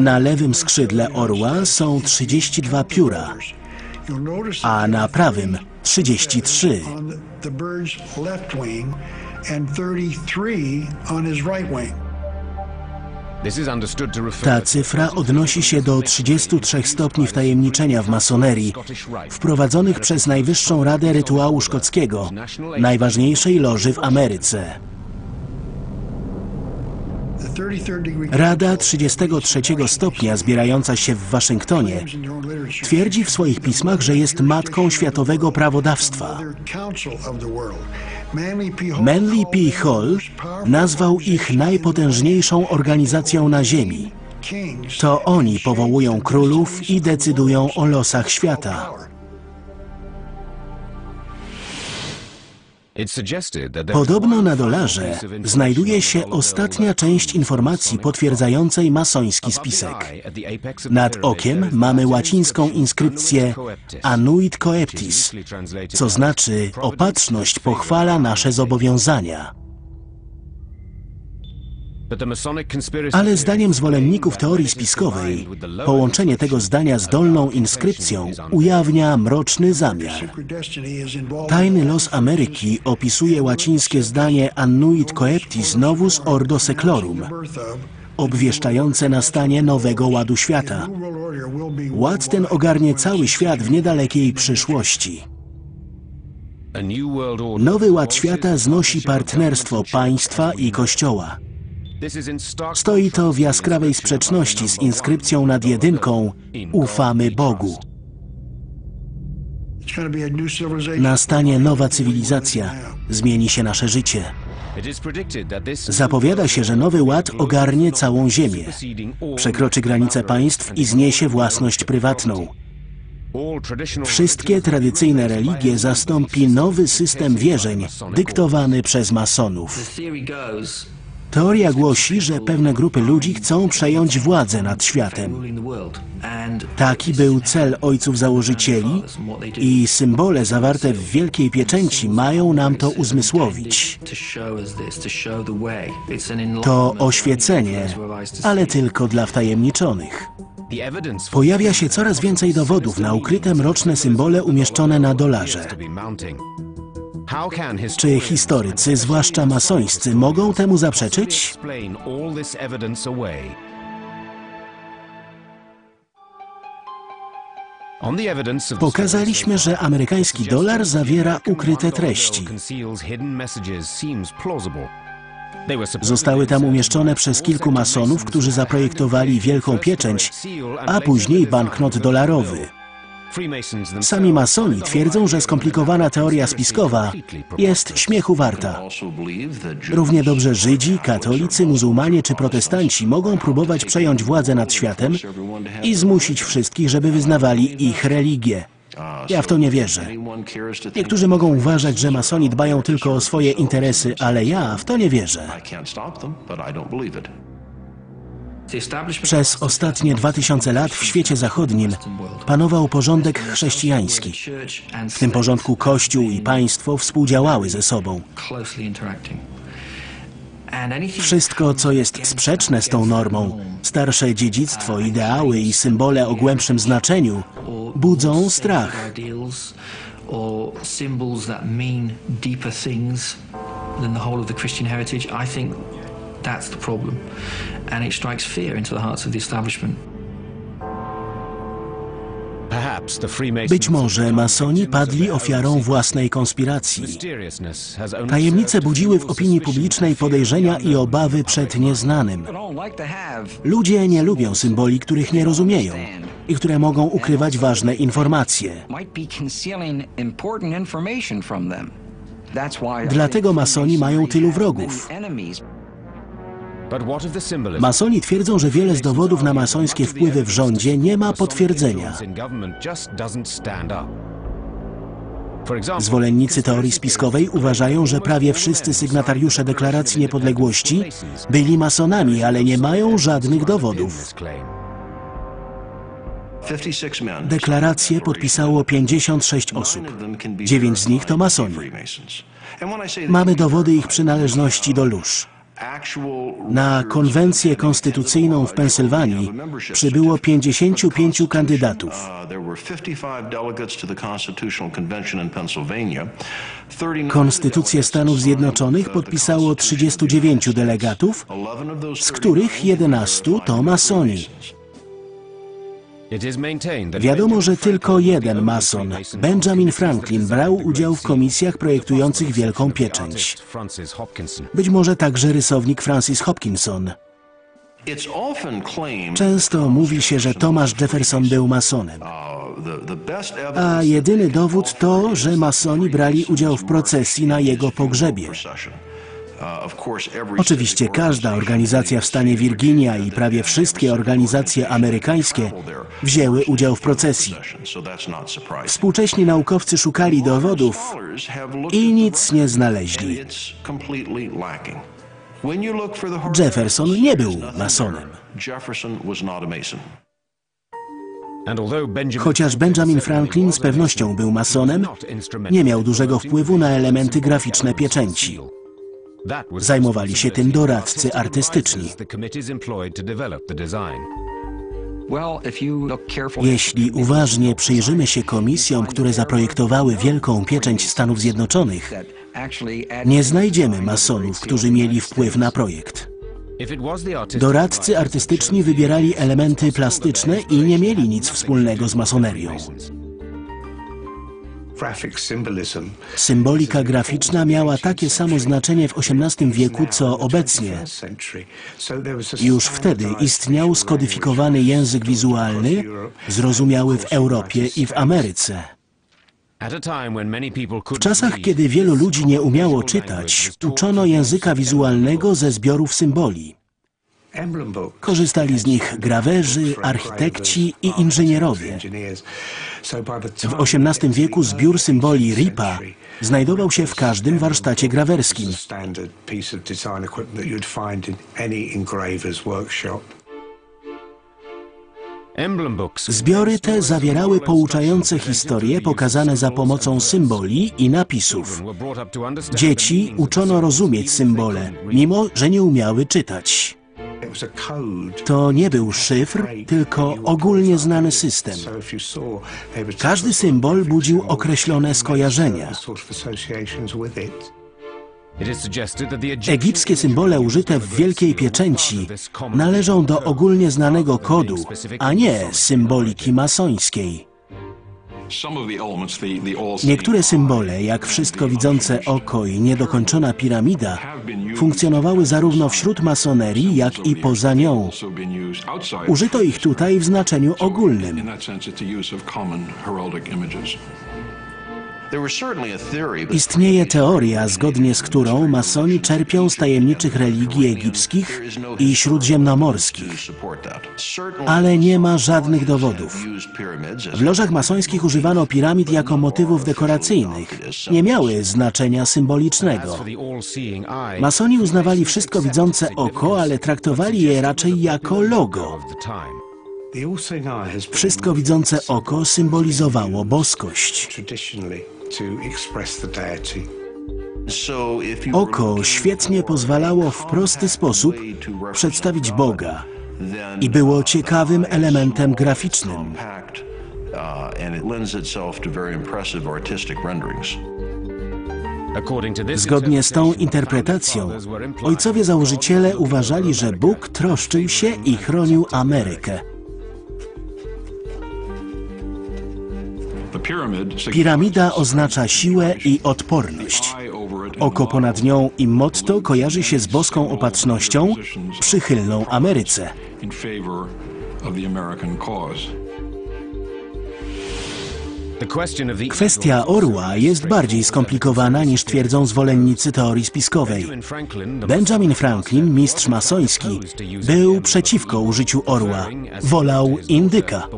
Na lewym skrzydle orła są 32 pióra, a na prawym 33. Ta cyfra odnosi się do 33 stopni wtajemniczenia w masonerii, wprowadzonych przez Najwyższą Radę Rytuału Szkockiego, najważniejszej loży w Ameryce. Rada 33 stopnia zbierająca się w Waszyngtonie twierdzi w swoich pismach, że jest matką światowego prawodawstwa. Manly P. Hall nazwał ich najpotężniejszą organizacją na Ziemi. To oni powołują królów i decydują o losach świata. Podobno na dolarze znajduje się ostatnia część informacji potwierdzającej masoński spisek. Nad okiem mamy łacińską inskrypcję Anuit Coeptis, co znaczy opatrzność pochwala nasze zobowiązania. Ale zdaniem zwolenników teorii spiskowej, połączenie tego zdania z dolną inskrypcją ujawnia mroczny zamiar. Tajny los Ameryki opisuje łacińskie zdanie Annuit coeptis novus ordo seclorum, obwieszczające nastanie nowego ładu świata. Ład ten ogarnie cały świat w niedalekiej przyszłości. Nowy ład świata znosi partnerstwo państwa i kościoła. Stoi to w jaskrawej sprzeczności z inskrypcją nad jedynką Ufamy Bogu. Nastanie nowa cywilizacja, zmieni się nasze życie. Zapowiada się, że nowy ład ogarnie całą Ziemię, przekroczy granice państw i zniesie własność prywatną. Wszystkie tradycyjne religie zastąpi nowy system wierzeń dyktowany przez masonów. Teoria głosi, że pewne grupy ludzi chcą przejąć władzę nad światem. Taki był cel ojców założycieli i symbole zawarte w Wielkiej Pieczęci mają nam to uzmysłowić. To oświecenie, ale tylko dla wtajemniczonych. Pojawia się coraz więcej dowodów na ukryte mroczne symbole umieszczone na dolarze. Czy historycy, zwłaszcza masońscy, mogą temu zaprzeczyć? Pokazaliśmy, że amerykański dolar zawiera ukryte treści. Zostały tam umieszczone przez kilku masonów, którzy zaprojektowali wielką pieczęć, a później banknot dolarowy. Sami masoni twierdzą, że skomplikowana teoria spiskowa jest śmiechu warta. Równie dobrze Żydzi, katolicy, muzułmanie czy protestanci mogą próbować przejąć władzę nad światem i zmusić wszystkich, żeby wyznawali ich religię. Ja w to nie wierzę. Niektórzy mogą uważać, że masoni dbają tylko o swoje interesy, ale ja w to nie wierzę. Przez ostatnie dwa tysiące lat w świecie zachodnim panował porządek chrześcijański. W tym porządku Kościół i państwo współdziałały ze sobą. Wszystko, co jest sprzeczne z tą normą, starsze dziedzictwo, ideały i symbole o głębszym znaczeniu, budzą strach. That's the problem. And it strikes fear into the hearts of the establishment. Być może masoni padli ofiarą własnej konspiracji. Tajemnice budziły w opinii publicznej podejrzenia i obawy przed nieznanym. Ludzie nie lubią symboli, których nie rozumieją i które mogą ukrywać ważne informacje. Dlatego masoni mają tylu wrogów. Masoni twierdzą, że wiele z dowodów na masońskie wpływy w rządzie nie ma potwierdzenia. Zwolennicy teorii spiskowej uważają, że prawie wszyscy sygnatariusze Deklaracji Niepodległości byli masonami, ale nie mają żadnych dowodów. Deklarację podpisało 56 osób. Dziewięć z nich to masoni. Mamy dowody ich przynależności do lóż. Na konwencję konstytucyjną w Pensylwanii przybyło 55 kandydatów. Konstytucję Stanów Zjednoczonych podpisało 39 delegatów, z których 11 to masoni. Wiadomo, że tylko jeden mason, Benjamin Franklin, brał udział w komisjach projektujących Wielką Pieczęć. Być może także rysownik Francis Hopkinson. Często mówi się, że Thomas Jefferson był masonem. A jedyny dowód to, że masoni brali udział w procesji na jego pogrzebie. Oczywiście każda organizacja w stanie Virginia i prawie wszystkie organizacje amerykańskie wzięły udział w procesji. Współcześni naukowcy szukali dowodów i nic nie znaleźli. Jefferson nie był masonem. Chociaż Benjamin Franklin z pewnością był masonem, nie miał dużego wpływu na elementy graficzne pieczęci. Zajmowali się tym doradcy artystyczni. Jeśli uważnie przyjrzymy się komisjom, które zaprojektowały Wielką Pieczęć Stanów Zjednoczonych, nie znajdziemy masonów, którzy mieli wpływ na projekt. Doradcy artystyczni wybierali elementy plastyczne i nie mieli nic wspólnego z masonerią. Symbolika graficzna miała takie samo znaczenie w XVIII wieku, co obecnie. Już wtedy istniał skodyfikowany język wizualny, zrozumiały w Europie i w Ameryce. W czasach, kiedy wielu ludzi nie umiało czytać, uczono języka wizualnego ze zbiorów symboli. Korzystali z nich grawerzy, architekci i inżynierowie. W XVIII wieku zbiór symboli RIPA znajdował się w każdym warsztacie grawerskim. Zbiory te zawierały pouczające historie pokazane za pomocą symboli i napisów. Dzieci uczono rozumieć symbole, mimo że nie umiały czytać. To nie był szyfr, tylko ogólnie znany system. Każdy symbol budził określone skojarzenia. Egipskie symbole użyte w Wielkiej Pieczęci należą do ogólnie znanego kodu, a nie symboliki masońskiej. Niektóre symbole, jak wszystko widzące oko i niedokończona piramida, funkcjonowały zarówno wśród masonerii, jak i poza nią. Użyto ich tutaj w znaczeniu ogólnym. Istnieje teoria, zgodnie z którą masoni czerpią z tajemniczych religii egipskich i śródziemnomorskich, ale nie ma żadnych dowodów. W lożach masońskich używano piramid jako motywów dekoracyjnych. Nie miały znaczenia symbolicznego. Masoni uznawali wszystko widzące oko, ale traktowali je raczej jako logo. Wszystko widzące oko symbolizowało boskość. Oko świetnie pozwalało w prosty sposób przedstawić Boga i było ciekawym elementem graficznym. Zgodnie z tą interpretacją, ojcowie założyciele uważali, że Bóg troszczył się i chronił Amerykę. Piramida oznacza siłę i odporność. Oko ponad nią i motto kojarzy się z boską opatrznością, przychylną Ameryce. Kwestia orła jest bardziej skomplikowana niż twierdzą zwolennicy teorii spiskowej. Benjamin Franklin, mistrz masoński, był przeciwko użyciu orła. Wolał indyka.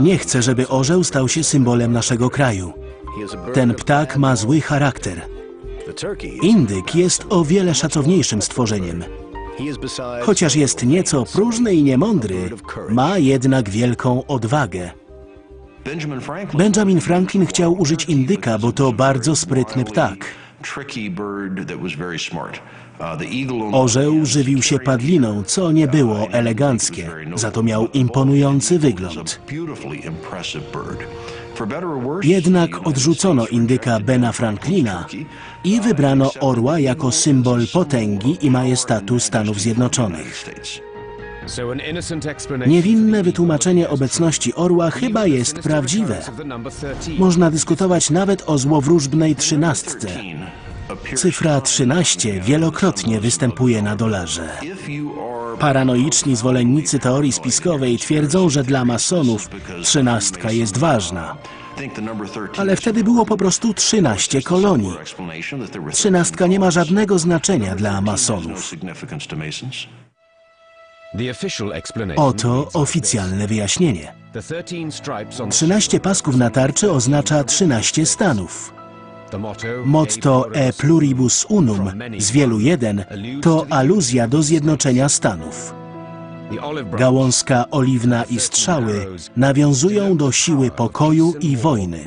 Nie chcę, żeby orzeł stał się symbolem naszego kraju. Ten ptak ma zły charakter. Indyk jest o wiele szacowniejszym stworzeniem. Chociaż jest nieco próżny i niemądry, ma jednak wielką odwagę. Benjamin Franklin chciał użyć indyka, bo to bardzo sprytny ptak. Uh, Orzeł żywił się padliną, co nie było eleganckie, za to miał imponujący wygląd. Jednak odrzucono indyka Bena Franklina i uh, wybrano orła jako symbol potęgi i majestatu Stanów Zjednoczonych. Niewinne wytłumaczenie obecności orła chyba jest prawdziwe. Można dyskutować nawet o złowróżbnej trzynastce. Cyfra 13 wielokrotnie występuje na dolarze. Paranoiczni zwolennicy teorii spiskowej twierdzą, że dla masonów trzynastka jest ważna. think the number 13 Ale wtedy było po prostu 13 kolonii. Trzynastka nie ma żadnego znaczenia dla 13 has masonów. Oto oficjalne wyjaśnienie. 13 pasków na tarczy oznacza 13 stanów. Motto E pluribus unum, z wielu jeden, to aluzja do zjednoczenia Stanów. Gałązka oliwna i strzały nawiązują do siły pokoju i wojny.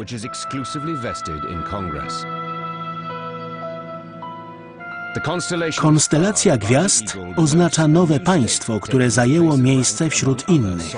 Konstelacja gwiazd oznacza nowe państwo, które zajęło miejsce wśród innych.